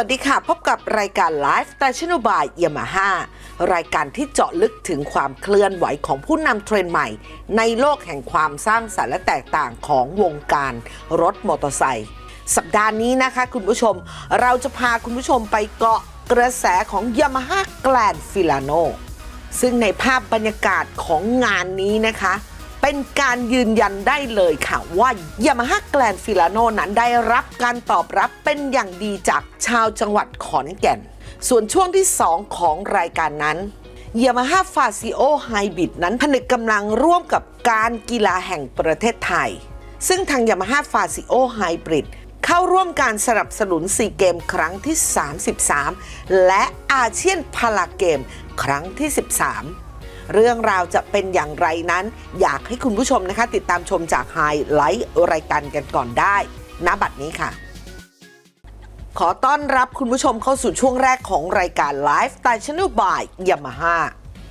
วัสดีค่ะ พบกับรายการ Live s t a t i o n by Yamaha รายการที่เจาะลึกถึงความเคลื่อนไหวของผู้นำเทรนด์ใหม่ ในโลกแห่งความสร้างสรรค์และแตกต่างของวงการรถมอเตอร์ไซค์สัปดาห์นี้นะคะ คุณผู้ชมเราจะพาคุณผู้ชมไปเกาะกระแสของ Yamaha Grand Filano ซึ่งในภาพบรรยากาศของงานนี้นะคะ เป็นการยืนยันได้เลยค่ะ ว่า Yamaha Grand Filano นั้นได้รับการตอบรับเป็นอย่างดีจากชาวจังหวัดขอนแก่น ส่วนช่วงที่ 2 ของรายการนั้น Yamaha f a c i o Hybrid นั้นผนึกกำลังร่วมกับการกีฬาแห่งประเทศไทย ซึ่งทาง Yamaha f a c i o Hybrid เข้าร่วมการสนับสนุนซีเกมครั้งที่ 33 และอาเซียนพาราเกม ครั้งที่ 13 เรื่องราวจะเป็นอย่างไรนั้น อยากให้คุณผู้ชมนะคะ ติดตามชมจากไฮไลท์รายการกันก่อนได้ณบัดนี้ค่ะ ขอต้อนรับคุณผู้ชมเข้าสู่ช่วงแรกของรายการ Live Style Channel by Yamaha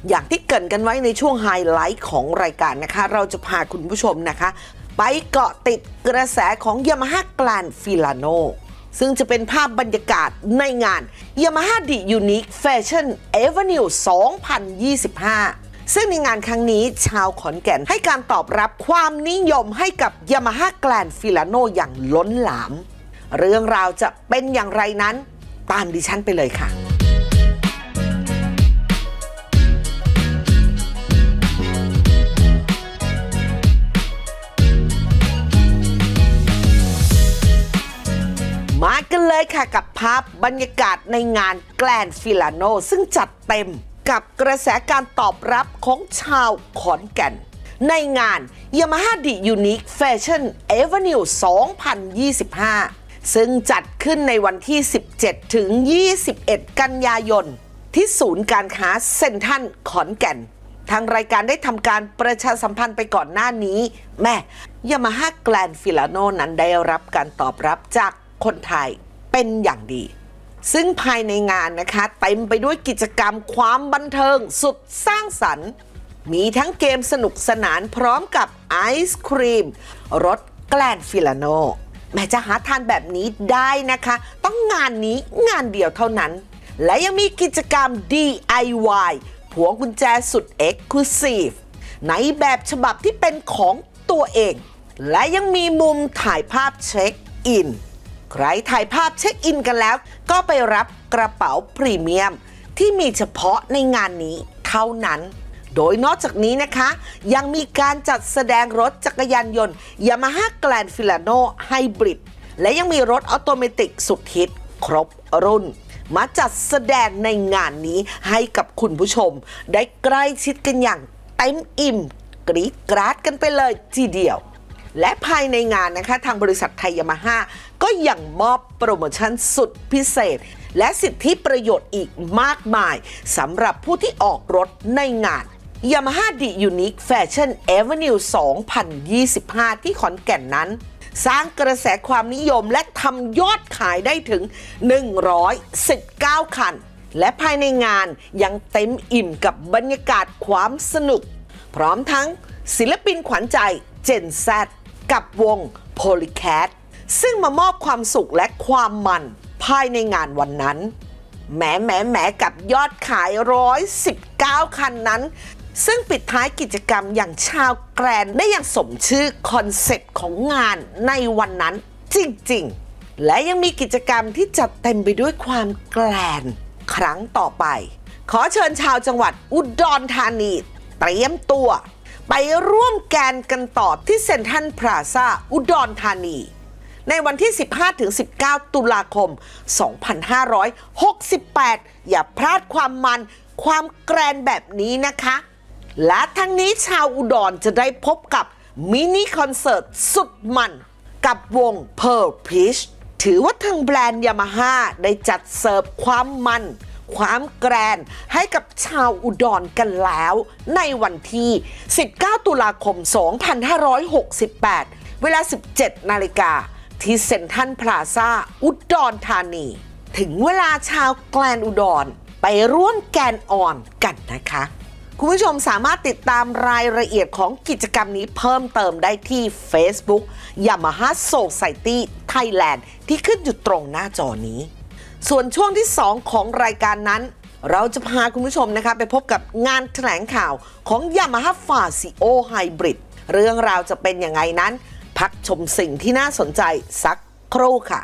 อย่างที่เกินกันไว้ในช่วงไฮไลท์ของรายการนะคะ เราจะพาคุณผู้ชมนะคะ ไปเกาะติดกระแสของ Yamaha Grand Filano ซึ่งจะเป็นภาพบรรยากาศในงาน Yamaha The Unique Fashion Avenue 2025 ซึ่งในงานครั้งนี้ชาวขอนแก่นให้การตอบรับความนิยมให้กับ Yamaha Grand Filano อย่างล้นหลาม เรื่องราวจะเป็นอย่างไรนั้น ตามดิฉันไปเลยค่ะมากันเลยค่ะกับภาพบรรยากาศในงานแกลนฟิลาโนซึ่งจัดเต็ม กับกระแสการตอบรับของชาวขอนแก่น ในงาน Yamaha The Unique Fashion Avenue 2025 ซึ่งจัดขึ้นในวันที่ 17 ถึง 21 กันยายน ที่ศูนย์การค้าเซ็นทรัลขอนแก่น ทางรายการได้ทำการประชาสัมพันธ์ไปก่อนหน้านี้ แม่ยามาฮ่าแกลนฟิลาโนนั้นได้รับการตอบรับจากคนไทยเป็นอย่างดี ซึ่งภายในงานนะคะเต็มไปด้วยกิจกรรมความบันเทิงสุดสร้างสรรค์ มีทั้งเกมสนุกสนานพร้อมกับไอศครีมรสแกลนฟิลาโนแม้จะหาทานแบบนี้ได้นะคะ ต้องงานนี้งานเดียวเท่านั้น และยังมีกิจกรรม DIY พวงกุญแจสุด Exclusive ในแบบฉบับที่เป็นของตัวเอง และยังมีมุมถ่ายภาพเช็คอิน ใครถ่ายภาพเช็คอินกันแล้ว ก็ไปรับกระเป๋าพรีเมียม ที่มีเฉพาะในงานนี้เท่านั้น โดยนอกจากนี้นะคะ ยังมีการจัดแสดงรถจักรยานยนต์ Yamaha Grand Filano Hybrid และยังมีรถออโตเมติกสุดฮิตครบรุ่น มาจัดแสดงในงานนี้ให้กับคุณผู้ชม ได้ใกล้ชิดกันอย่างเต็มอิ่ม กรี๊ดกราดกันไปเลยทีเดียว และภายในงานนะคะทางบริษัทไทยยามาฮ่าก็ยังมอบโปรโมชั่นสุดพิเศษ และสิทธิประโยชน์อีกมากมายสำหรับผู้ที่ออกรถในงาน Yamaha The Unique Fashion Avenue 2025 ที่ขอนแก่นนั้น สร้างกระแสความนิยมและทำยอดขายได้ถึง 119 คัน และภายในงานยังเต็มอิ่มกับบรรยากาศความสนุก พร้อมทั้งศิลปินขวัญใจ Gen Z กับวง Polycat ซึ่งมามอบความสุขและความมันภายในงานวันนั้นแหมแหมแหมกับยอดขาย 119 คันนั้น ซึ่งปิดท้ายกิจกรรมอย่างชาวแกรนได้อย่างสมชื่อคอนเซ็ปต์ของงานในวันนั้นจริง ๆ และยังมีกิจกรรมที่จัดเต็มไปด้วยความแกลนครั้งต่อไป ขอเชิญชาวจังหวัดอุดรธานี เตรียมตัว ไปร่วมแกนกันต่อที่เซ็นทรัลพลาซาอุดรธานี ในวันที่ 15-19 ตุลาคม 2568 อย่าพลาดความมันความแกรนแบบนี้นะคะ และทั้งนี้ชาวอุดรจะได้พบกับมินิคอนเสิร์ตสุดมันกับวง Pearl Peach ถือว่าทางแบรนด์ยามาฮ่าได้จัดเสิร์ฟความมัน ความแกรนให้กับชาวอุดรกันแล้ว ในวันที่ 19 ตุลาคม 2568 เวลา 17 นาฬิกา ที่เซ็นทรัลพลาซาอุดรธานี ถึงเวลาชาวแกลนอุดร ไปร่วมแกนออนกันนะคะ คุณผู้ชมสามารถติดตามรายละเอียดของกิจกรรมนี้เพิ่มเติมได้ที่ Facebook Yamaha Society Thailand ที่ขึ้นอยู่ตรงหน้าจอนี้ ส่วนช่วงที่ 2 ของรายการนั้น เราจะพาคุณผู้ชมนะคะ ไปพบกับงานแถลงข่าวของ Yamaha f a z i o Hybrid เรื่องราวจะเป็นยังไงนั้น พักชมสิ่งที่น่าสนใจสักครู่ค่ะ